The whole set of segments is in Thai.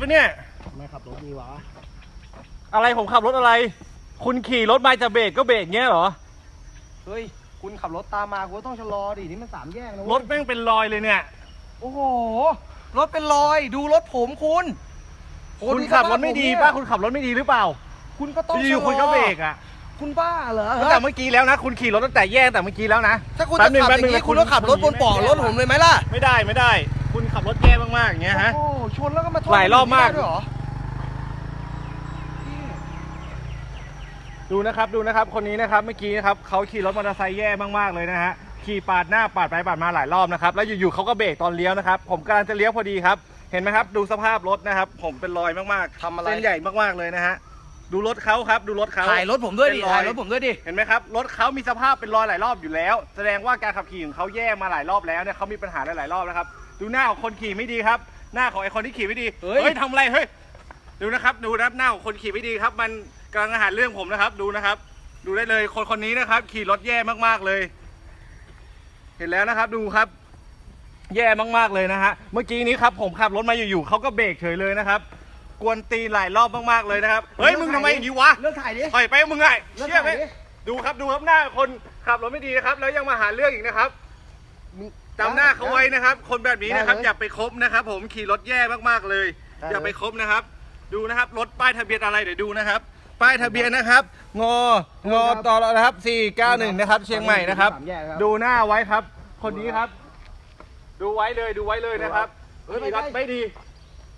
ปะเนี่ยไม่ขับรถมีวะ อะไรผมขับรถอะไร คุณขี่รถมาจะเบรกก็เบรกเงี้ยเหรอ เฮ้ย คุณขับรถตามมาคุณก็ต้องชะลอดินี่มันสามแยกนะรเว้ยถแม่งเป็นรอยเลยเนี่ย โอ้โห รถเป็นรอย ดูรถผมคุณโอ้คุณดูขับสรภาถไม่ดีผเนี่ยป่ะ คุณขับรถไม่ดีหรือเปล่าคุณก็ต้องอยู่ชะลอคุณก็เบรกอะคุณบ้าเหรอตั้งแต่เมื่อกี้แล้วนะ คุณขี่รถตั้งแต่แยกตั้งแต่เมื่อกี้แล้วนะ ถ้าคุณแป๊จะบหนึ่งขับอย่างแป๊บหนึ่นี้งคุณ ต้องขับรถบนเบาะรถผมเลยไหมล่ะ ไม่ได้ไม่ได้ คุณขับรถแย่มากๆอย่างเงี้ยฮะ โอ้โหชนแล้วก็มาโทษหลายรอบมากได้ด้วยเหรอดูนะครับดูนะครับคนนี้นะครับเมื่อกี้นะครับเขาขี่รถมอเตอร์ไซค์แย่มากๆเลยนะฮะขี่ปาดหน้าปาดไปปาดมาหลายรอบนะครับแล้วอยู่ๆเขาก็เบรกตอนเลี้ยวนะครับ ผมกำลังจะเลี้ยวพอดีครับ เห็นไหมครับ ดูสภาพรถนะครับ ผมเป็นรอยมากๆทำอะไร เส้นใหญ่มากๆเลยนะฮะดูรถเขาครับ ดูรถเขา ถ่ายรถผมด้วยดิเป็นรอย ถ่ายรถผมด้วยดิ เห็นไหมครับรถเขามีสภาพเป็นรอยหลายรอบอยู่แล้ว แสดงว่าการขับขี่ของเขาแย่มาหลายรอบแล้วเนี่ยเขามีปัญหาหลายๆรอบนะครับ ดูหน้าของคนขี่ไม่ดีครับ หน้าของไอ้คนที่ขี่ไม่ดีเฮ้ยเฮ้ยทำอะไรเฮ้ยดูนะครับ ดูนะครับหน้าของคนขี่ไม่ดีครับ มันกำลังหาเรื่องผมนะครับ ดูนะครับ ดูได้เลยคนคนนี้นะครับ ขี่รถแย่มากๆเลย เห็นแล้วนะครับ ดูครับ แย่มากๆเลยนะฮะเมื่อกี้นี้ครับผมขับรถมาอยู่ๆเขาก็เบรกเฉยเลยนะครับ กวนตีนหลายรอบมากๆเลยนะครับเฮ้ยมึงทำไมอย่างนี้วะ เลิกถ่ายดิ ถอยไปมึงไงเลิกเชื่อไหมถ่ายดิดูครับดูครับหน้าคนขับรถไม่ดีนะครับ แล้วยังมาหาเรื่องอีกนะครับ จำหน้าเขาไว้นะครับ คนแบบนี้นะครับ ได้เลยอย่าไปคบนะครับ ผมขี่รถแย่มากๆเลย ได้เลย อย่าไปคบนะครับ ดูนะครับรถป้ายทะเบียนอะไรเดี๋ยวดูนะครับ ป้ายทะเบียนนะครับงองอต่อแล้วนะครับ491นะครับ เชียงใหม่นะครับ สามแยกครับดูหน้าไว้ครับ คนนี้ครับ ดูไว้เลยดูไว้เลยนะครับเฮ้ยไม่ขี่รถได้ไม่ดี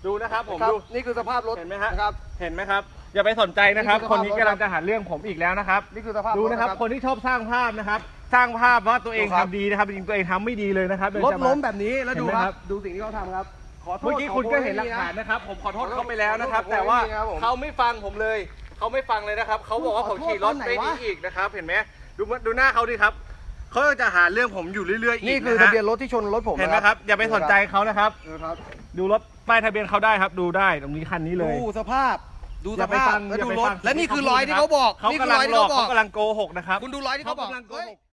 ดูนะครับ ผมครับดู นี่คือสภาพรถเห็นไหมฮะ นะครับ เห็นไหมครับ อย่าไปสนใจนะครับ นี่คือคนนี้สภาพรถกำลังจะหาเรื่องผมอีกแล้วนะครับ นี่คือสภาพดูนะครับคนที่ชอบสร้างภาพนะครับ สร้างภาพว่าตัวเองดูครัทำบดีนะครับจริงๆตัวเองทำไม่ดีเลยนะครับเดินรถจะาล้มแบบนี้แล้วดูเห็นไหมคครัรับบดูสิ่งที่เขาทำครับขอโทษเมื่อกี้คุณก็เห็นหลักฐานขอโทษนะครับ ผมขอโทษขอโทษเขาไปแล้วนะครับขอโทษแต่ว่าขอโทษครับผมเขาไม่ฟังผมเลยเขาไม่ฟังเลยนะครับเขาบอกว่าผมขี่รถขอโทษตอนไหนไม่ดีวะอีกนะครับ เห็นไหมดูดูหน้าเขาดิครับเขาจะหาเรื่องผมอยู่เรื่อยๆอีกนี่คือนะทะฮะเบียนรถที่ชนรถผมเห็นไหมครับอย่าไปสนใจเขานะครับเออครับ ดูรถป้ายทะเบียนเขาได้ครับ ดูได้ตรงนี้คันนี้เลยดูสภาพดูอสย่าไปภาฟัพงแล้วอย่าดูไปรฟัถงและนี่คือรอยที่เขาบอกเขานี่คืกำอลัรงอยที่หลอกเขาบอกเขากำลังโกหกนะครับคุณดูรอยที่เขาบอก